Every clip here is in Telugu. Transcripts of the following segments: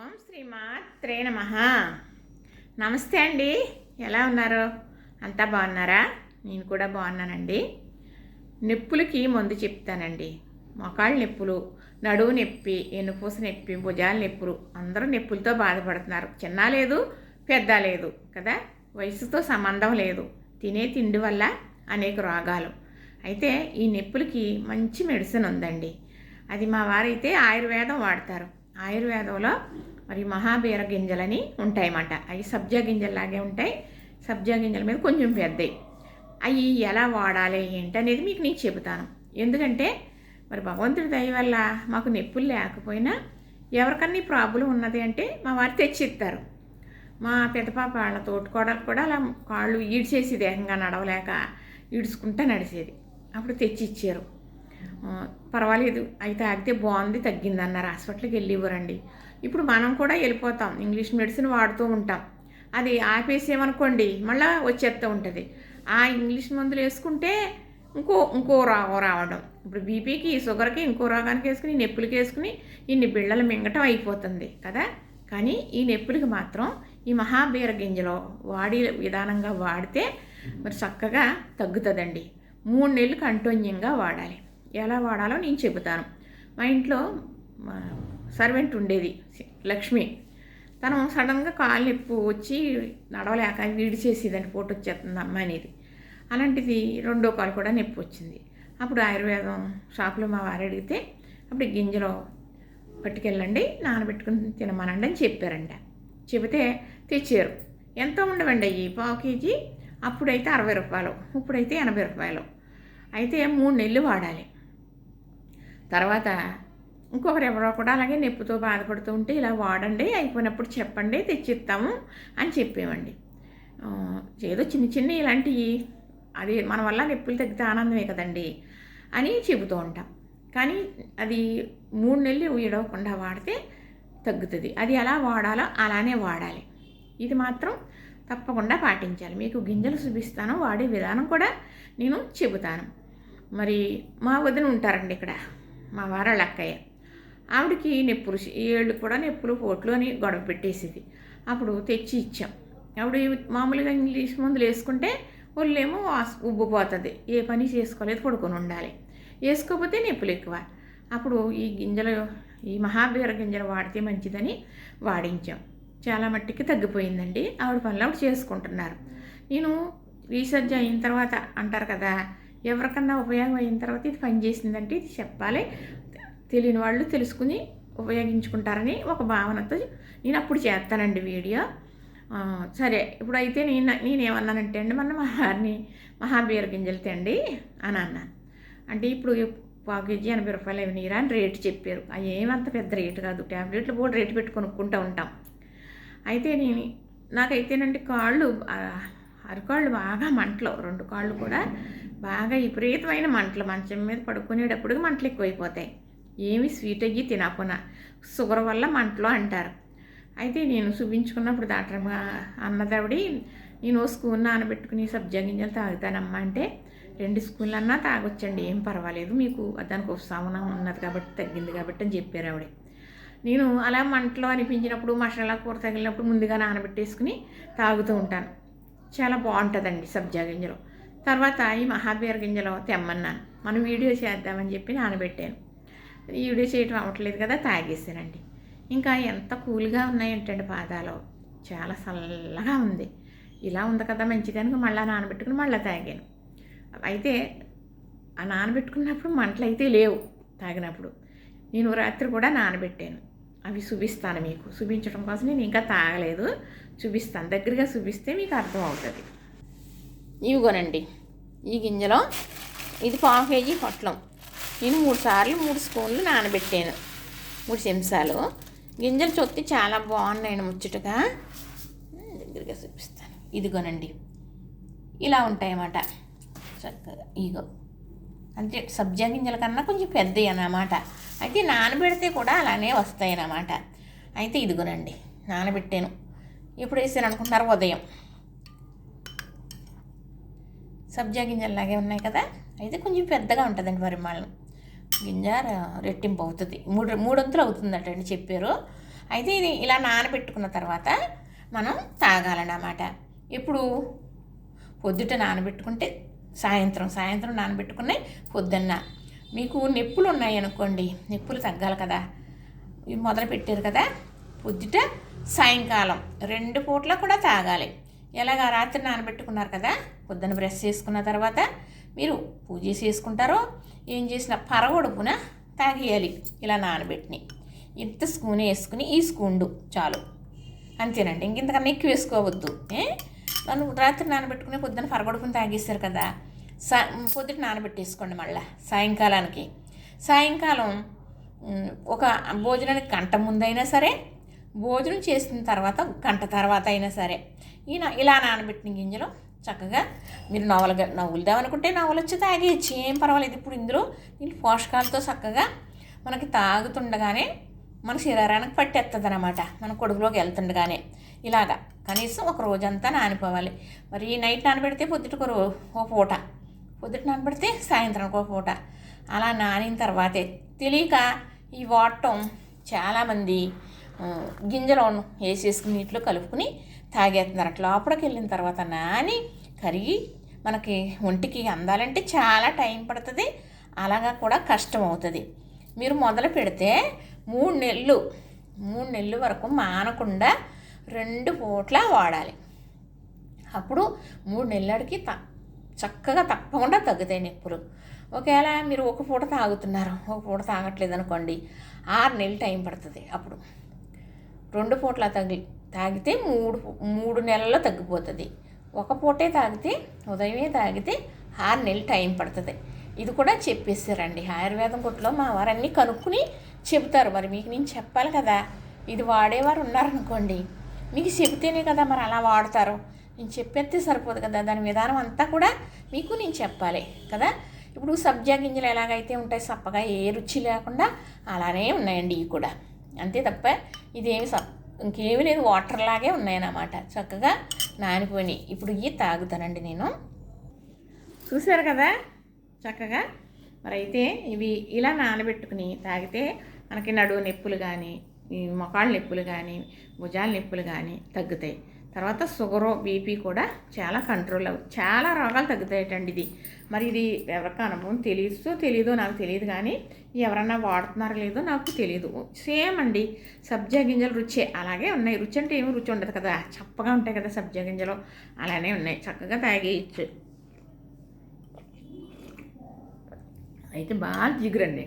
ఓం శ్రీమాత్రే నమ. నమస్తే అండి. ఎలా ఉన్నారు? అంతా బాగున్నారా? నేను కూడా బాగున్నానండి. నొప్పులకి మందు చెప్తానండి. మొకాళ్ళ నొప్పులు నడువు నొప్పి ఎన్నుపూస నొప్పి భుజాల నొప్పులు. అందరూ నొప్పులతో బాధపడుతున్నారు. చిన్న లేదు పెద్ద లేదు కదా? వయసుతో సంబంధం లేదు. తినే తిండి వల్ల అనేక రోగాలు. అయితే ఈ నొప్పులకి మంచి మెడిసిన్ ఉందండి. అది మా వారైతే ఆయుర్వేదం వాడతారు. ఆయుర్వేదంలో మరి మహాబీర గింజలని ఉంటాయన్నమాట. అవి సబ్జా గింజల్లాగే ఉంటాయి. సబ్జా గింజల మీద కొంచెం పెద్దవి అవి ఎలా వాడాలి ఏంటి అనేది మీకు నేను చెబుతాను. ఎందుకంటే మరి భగవంతుడి దయ వల్ల మాకు నొప్పులు లేకపోయినా ఎవరికన్నా ప్రాబ్లం ఉన్నది అంటే మా వారు తెచ్చిస్తారు. మా పెద్ద పాప వాళ్ళ తోటికోడలు కూడా అలా కాళ్ళు ఈడ్చేసి దేహంగా నడవలేక ఈడ్చుకుంటా నడిచేది. అప్పుడు తెచ్చి ఇచ్చారు పర్వాలేదు అయితే ఆగితే బాగుంది తగ్గింది అన్నారు హాస్పిటల్కి వెళ్ళి ఇవ్వరండి ఇప్పుడు మనం కూడా వెళ్ళిపోతాం ఇంగ్లీష్ మెడిసిన్ వాడుతూ ఉంటాం. అది ఆపేసేమనుకోండి మళ్ళీ వచ్చేస్తూ ఉంటుంది. ఆ ఇంగ్లీష్ మందులు వేసుకుంటే ఇంకో ఇంకో రోగం రావడం. ఇప్పుడు బీపీకి షుగర్కి ఇంకో రోగానికి వేసుకుని నొప్పులకి వేసుకుని ఇన్ని బిళ్ళలు మింగటం అయిపోతుంది కదా. కానీ ఈ నొప్పులకి మాత్రం ఈ మహాబీర గింజలో వాడి విధానంగా వాడితే మరి చక్కగా తగ్గుతుందండి. మూడు నెలలు కంటిన్యూగా వాడాలి. ఎలా వాడాలో నేను చెబుతాను. మా ఇంట్లో మా సర్వెంట్ ఉండేది లక్ష్మి. తను సడన్గా కాలు నొప్పి వచ్చి నడవలేక విడిచేసేదండి పోటు వచ్చేస్తుంది అమ్మ అనేది. అలాంటిది రెండో కాలు కూడా నొప్పి వచ్చింది. అప్పుడు ఆయుర్వేదం షాపులో మా వారు అడిగితే అప్పుడు గింజలో పట్టుకెళ్ళండి నానబెట్టుకుని తినమనండి అని చెప్పారంట. చెబితే తెచ్చారు. ఎంత ఉండవండి అయ్యి? పావు కేజీ? అప్పుడైతే అరవై రూపాయలు ఇప్పుడైతే ఎనభై రూపాయలు. అయితే మూడు నెలలు వాడాలి. తర్వాత ఇంకొకరు ఎవరో కూడా అలాగే నొప్పితో బాధపడుతూ ఉంటే ఇలా వాడండి అయిపోయినప్పుడు చెప్పండి తెచ్చిస్తాము అని చెప్పేవండి ఏదో చిన్న చిన్న ఇలాంటివి అది మన వల్ల నొప్పులు తగ్గితే ఆనందమే కదండి అని చెబుతూ ఉంటాం. కానీ అది మూడు నెలలు విడవకుండా వాడితే తగ్గుతుంది. అది ఎలా వాడాలో అలానే వాడాలి. ఇది మాత్రం తప్పకుండా పాటించాలి. మీకు గింజలు చూపిస్తాను వాడే విధానం కూడా నేను చెబుతాను. మరి మా వదిన ఉంటారండి ఇక్కడ. మా వారాళ్ళ అక్కయ్య ఆవిడకి నొప్పులు ఏళ్ళు కూడా నొప్పులు పోట్లు అని గొడవ పెట్టేసేది. అప్పుడు తెచ్చి ఇచ్చాం. ఆవిడ మామూలుగా ఇంగ్లీష్ మందులు వేసుకుంటే ఒళ్ళేమో ఉబ్బిపోతుంది ఏ పని చేసుకోలేదు పడుకొని ఉండాలి. వేసుకోకపోతే నొప్పులు ఎక్కువ. అప్పుడు ఈ గింజలు ఈ మహాబీర గింజలు వాడితే మంచిదని వాడించాం. చాలా మట్టికి తగ్గిపోయిందండి. ఆవిడ పనులు ఆవిడ చేసుకుంటున్నారు. నేను రీసెర్చ్ అయిన తర్వాత అంటారు కదా ఎవరికన్నా ఉపయోగం అయిన తర్వాత ఇది పనిచేసిందంటే ఇది చెప్పాలి. తెలియని వాళ్ళు తెలుసుకుని ఉపయోగించుకుంటారని ఒక భావనతో నేను అప్పుడు చేస్తానండి వీడియో. సరే ఇప్పుడైతే నేను నేనేమన్నానంటే అండి మన మహారిని మహాబీర గింజలు తిండి అని అన్నాను. అంటే ఇప్పుడు పావు కేజీ ఎనభై రూపాయలు ఏమి నీరా అని రేటు చెప్పారు. అవి ఏమంత పెద్ద రేటు కాదు. ట్యాబ్లెట్లు కూడా రేటు పెట్టి కొనుక్కుంటూ ఉంటాం. అయితే నేను నాకైతేనండి కాళ్ళు అరికాళ్ళు బాగా మంటలు రెండు కాళ్ళు కూడా బాగా విపరీతమైన మంటలు. మంచం మీద పడుకునేటప్పుడు మంటలు ఎక్కువైపోతాయి. ఏమి స్వీట్ అయ్యి తినకున్నా. షుగర్ వల్ల మంటలు అంటారు. అయితే నేను చూపించుకున్నప్పుడు డాక్టర్ అమ్మ అన్నదావిడి నేను ఓ స్పూన్ నానబెట్టుకుని సబ్జా గింజలు తాగుతానమ్మా అంటే రెండు స్పూన్లు అన్నా తాగొచ్చండి. ఏం పర్వాలేదు. మీకు దానికి ఉపశమనం ఉన్నది కాబట్టి తగ్గింది కాబట్టి అని చెప్పారు ఆవిడ. నేను అలా మంటలో అనిపించినప్పుడు మసాలా కూర తగిలినప్పుడు ముందుగా నానబెట్టేసుకుని తాగుతూ ఉంటాను. చాలా బాగుంటుందండి సబ్జా గింజలు. తర్వాత ఈ మహాబీర గింజలు తెమ్మన్నాను. మనం వీడియో చేద్దామని చెప్పి నానబెట్టాను. ఈ వీడియో చేయటం అవ్వట్లేదు కదా తాగేసానండి. ఇంకా ఎంత కూల్గా ఉన్నాయంటండి పాదాలు. చాలా చల్లగా ఉంది. ఇలా ఉంది కదా మంచిదానికి మళ్ళీ నానబెట్టుకుని మళ్ళీ తాగాను. అయితే ఆ నానబెట్టుకున్నప్పుడు మంటలు అయితే లేవు తాగినప్పుడు. నేను రాత్రి కూడా నానబెట్టాను. అవి చూపిస్తాను మీకు. చూపించడం కోసం నేను ఇంకా తాగలేదు. చూపిస్తాను దగ్గరగా చూపిస్తే మీకు అర్థం అవుతుంది. ఇవిగోనండి. ఈ గింజలో ఇది పావు కేజీ పొట్లం. నేను మూడు సార్లు మూడు స్పూన్లు నానబెట్టాను. మూడు చెంచాలు. గింజలు చొత్తి చాలా బాగున్నాయండి ముచ్చటగా. దగ్గరగా చూపిస్తాను. ఇదిగోనండి. ఇలా ఉంటాయన్నమాట. చక్కగా. ఇగో. అంటే సబ్జా గింజల కన్నా కొంచెం పెద్దవి అన్నమాట. అయితే నానబెడితే కూడా అలానే వస్తాయి అన్నమాట అయితే ఇదిగోనండి. నానబెట్టాను. ఎప్పుడు వేసాను అనుకుంటున్నారు ఉదయం. సబ్జా గింజల్లాగే ఉన్నాయి కదా? అయితే కొంచెం పెద్దగా ఉంటుందండి పరిమాణం గింజ రెట్టింపు అవుతుంది. మూడు మూడొంతులు అవుతుందటండి చెప్పారు. అయితే ఇది ఇలా నానబెట్టుకున్న తర్వాత మనం తాగాలన్నమాట. ఇప్పుడు పొద్దుట నానబెట్టుకుంటే సాయంత్రం సాయంత్రం నానబెట్టుకునే పొద్దున్న. మీకు నొప్పులు ఉన్నాయి అనుకోండి నొప్పులు తగ్గాలి కదా. ఇవి మొదలు పెట్టారు కదా. పొద్దుట సాయంకాలం రెండు పూట్ల కూడా తాగాలి. ఎలాగ? రాత్రి నానబెట్టుకున్నారు కదా. పొద్దున్న బ్రష్ చేసుకున్న తర్వాత మీరు పూజ చేసుకుంటారో ఏం చేసిన పరగొడుపున తాగేయాలి. ఇలా నానబెట్టిని. ఇంత స్పూన్ వేసుకుని ఈ స్పూన్డు చాలు. అంతేనండి. ఇంకెంతకన్నా ఎక్కువ వేసుకోవద్దు. ఏ? నన్ను రాత్రి నానబెట్టుకుని పొద్దున పరగొడుకుని తాగేస్తారు కదా. సా పొద్దుట నానబెట్టేసుకోండి మళ్ళీ సాయంకాలానికి. సాయంకాలం ఒక భోజనానికి గంట ముందైనా సరే భోజనం చేసిన తర్వాత గంట తర్వాత అయినా సరే ఈ ఇలా నానబెట్టిన గింజలు చక్కగా మీరు నవలగా నవ్వులుదామనుకుంటే నవ్వులొచ్చి తాగేయచ్చు. ఏం పర్వాలేదు. ఇప్పుడు ఇందులో దీని పోషకాలతో చక్కగా మనకి తాగుతుండగానే మన శరీరానికి పట్టేస్తుంది అనమాట మన కొడుకులోకి వెళ్తుండగానే. ఇలాగా కనీసం ఒక రోజంతా నానిపోవాలి. మరి నైట్ నానబెడితే పొద్దుటకు ఒక పూట. పొద్దుట నానబెడితే సాయంత్రానికి ఒక పూట. అలా నానిన తర్వాతే తెలియక ఈ వాడటం చాలామంది ఆ, వేసేసుకుని నీటిలో కలుపుకుని తాగేస్తున్నారు. అట్లా లోపలికి వెళ్ళిన తర్వాత నాని కరిగి మనకి ఒంటికి అందాలంటే చాలా టైం పడుతుంది. అలాగా కూడా కష్టం అవుతుంది మీరు మొదలు పెడితే మూడు నెలలు మూడు నెలలు వరకు మానకుండా రెండు పూట్ల వాడాలి. అప్పుడు మూడు నెలలకి త చక్కగా తప్పకుండా తగ్గుతాయి నొప్పులు. ఒకవేళ మీరు ఒక పూట తాగుతున్నారు ఒక పూట తాగట్లేదు అనుకోండి ఆరు నెలలు టైం పడుతుంది అప్పుడు. రెండు పూట్ల తగిలి తాగితే మూడు మూడు నెలల్లో తగ్గిపోతుంది. ఒక పూటే తాగితే ఉదయమే తాగితే ఆరు నెలలు టైం పడుతుంది. ఇది కూడా చెప్పేసారండి ఆయుర్వేదం కొట్లో మా వారన్నీ కనుక్కుని చెబుతారు. మరి మీకు నేను చెప్పాలి కదా ఇది వాడేవారు ఉన్నారనుకోండి. మీకు చెబితేనే కదా మరి అలా వాడతారు. నేను చెప్పేస్తే సరిపోదు కదా దాని విధానం అంతా కూడా మీకు నేను చెప్పాలి కదా. ఇప్పుడు సబ్జా గింజలు ఎలాగైతే ఉంటాయి సప్పగా ఏ రుచి లేకుండా అలానే ఉన్నాయండి ఇవి కూడా. అంతే తప్ప ఇదేమి సప్ ఇంకేమీ లేదు వాటర్ లాగే ఉన్నాయన్నమాట. చక్కగా నానిపోయి ఇప్పుడు ఇవి తాగుతానండి నేను. చూశారు కదా? చక్కగా. మరి అయితే ఇవి ఇలా నానబెట్టుకుని తాగితే మనకి నడువు నొప్పులు కానీ ఈ మొకాళ్ళ నొప్పులు కానీ భుజాల నొప్పులు కానీ తగ్గుతాయి. తర్వాత షుగరు బీపీ కూడా చాలా కంట్రోల్ అవు చాలా రోగాలు తగ్గుతాయటండి ఇది. మరి ఇది ఎవరికి అనుభవం తెలియదో తెలియదో నాకు తెలియదు కానీ ఎవరన్నా వాడుతున్నారో లేదో నాకు తెలియదు సేమ్ అండి సబ్జా గింజలు రుచే అలాగే ఉన్నాయి. రుచి అంటే ఏమి? రుచి ఉండదు కదా. చప్పగా ఉంటాయి కదా సబ్జా గింజలు. అలానే ఉన్నాయి. చక్కగా తాగేయచ్చు. అయితే బాగా జిగురండి.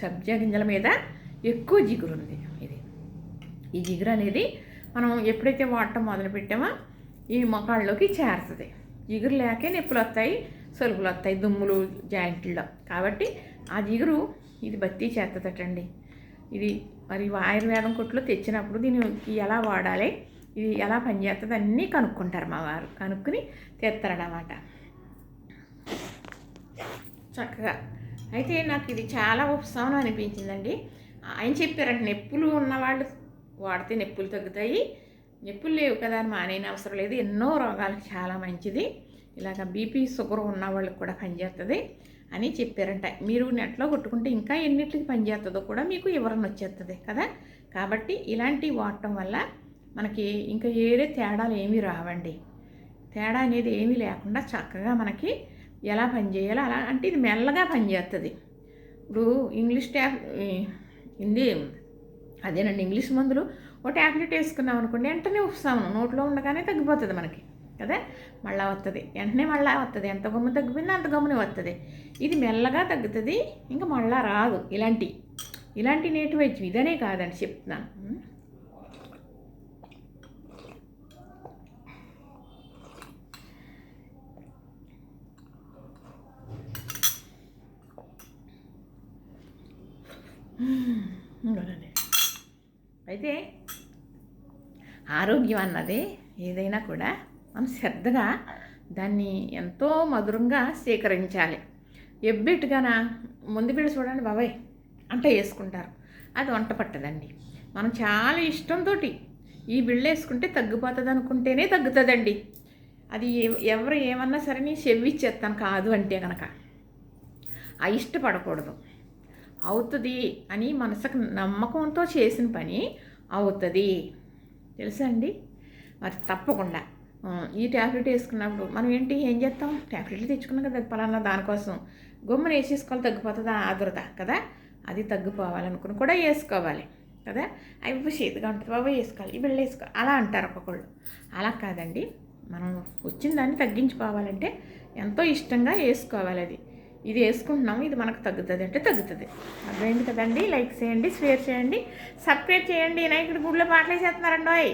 సబ్జా గింజల మీద ఎక్కువ జిగురు ఉంది ఇది. ఈ జిగురు అనేది మనం ఎప్పుడైతే వాడటం మొదలు పెట్టామో ఈ మొఖాల్లోకి చేరుతుంది. జిగురు లేకే నొప్పులు వస్తాయి సొలుపులు వస్తాయి దుమ్ములు జాయింట్లో కాబట్టి ఆ జిగురు ఇది బత్తి చేస్తుందటండి ఇది మరి ఆయుర్వేదం కొట్లో తెచ్చినప్పుడు దీన్ని ఎలా వాడాలి ఇది ఎలా పనిచేస్తుంది అన్నీ కనుక్కుంటారు మా వారు. కనుక్కుని తెస్తారనమాట చక్కగా. అయితే నాకు ఇది చాలా ఉపశమనం అనిపించిందండి. ఆయన చెప్పారంటే నొప్పులు ఉన్నవాళ్ళు వాడితే నొప్పులు తగ్గుతాయి. నొప్పులు లేవు కదా అని మానేన అవసరం లేదు. ఎన్నో రోగాలకు చాలా మంచిది. ఇలాగ బీపీ షుగర్ ఉన్న వాళ్ళకి కూడా పనిచేస్తుంది అని చెప్పారంట. మీరు నెట్లో కొట్టుకుంటే ఇంకా ఎన్నిటికి పనిచేస్తుందో కూడా మీకు వివరణ వచ్చేస్తుంది కదా. కాబట్టి ఇలాంటివి వాడటం వల్ల మనకి ఇంకా ఏడే తేడాలు ఏమీ రావండి. తేడా అనేది ఏమీ లేకుండా చక్కగా మనకి ఎలా పనిచేయాలో అలా అంటే ఇది మెల్లగా పనిచేస్తుంది. ఇప్పుడు ఇంగ్లీష్ ట్యాబ్ హిందీ అదేనండి ఇంగ్లీష్ మందులు ఒక ట్యాబ్లెట్ వేసుకున్నాం అనుకోండి వెంటనే వస్తాము నోట్లో ఉండగానే తగ్గిపోతుంది మనకి కదా? మళ్ళా వస్తుంది వెంటనే మళ్ళా వస్తుంది ఎంత గమ్ము తగ్గిపోయిందో అంత గమ్మునే వస్తుంది ఇది మెల్లగా తగ్గుతుంది ఇంకా మళ్ళా రాదు. ఇలాంటి ఇలాంటి నేటి వైద్యం ఇదనే కాదండి చెప్తున్నాను. ఉం? ఇంకోనండి. అయితే ఆరోగ్యం అన్నది ఏదైనా కూడా మనం శ్రద్ధగా దాన్ని ఎంతో మధురంగా స్వీకరించాలి ఎబ్బెట్టుగాన ముందు బిడ్డ చూడండి బాబాయ్ అంట వేసుకుంటారు. అది వంట పట్టదండి. మనం చాలా ఇష్టంతో ఈ బిళ్ళ వేసుకుంటే తగ్గిపోతుంది అనుకుంటేనే తగ్గుతుందండి. అది ఎవరు ఏమన్నా సరే నేను చెవిచ్చేస్తాను కాదు అంటే కనుక ఆ ఇష్టపడకూడదు. అవుతుంది అని మనసుకు నమ్మకంతో చేసిన పని అవుతుంది. తెలుసా అండి? మరి తప్పకుండా. ఈ ట్యాబ్లెట్ వేసుకున్నప్పుడు మనం ఏంటి ఏం చేస్తాం? ట్యాబ్లెట్లు తెచ్చుకున్నాం కదా పలానా దానికోసం. గమ్మున వేసేసుకోవాలి తగ్గిపోతుందా? ఆదురత కదా? అది తగ్గిపోవాలనుకుని కూడా వేసుకోవాలి కదా? అవి చేతిగా ఉంటుంది బాబా వేసుకోవాలి ఈ బిళ్ళ వేసుకోవాలి అలా అంటారు ఒక్కొక్కళ్ళు. అలా కాదండి. మనం వచ్చిన దాన్ని తగ్గించుకోవాలంటే ఎంతో ఇష్టంగా వేసుకోవాలి అది. ఇది వేసుకుంటున్నాము ఇది మనకు తగ్గుతుంది అంటే తగ్గుతుంది. అర్థమైంది కదండి? లైక్ చేయండి షేర్ చేయండి సబ్స్క్రైబ్ చేయండి. వినాయకుడి గుడిలో పాటలు చేస్తున్నారండి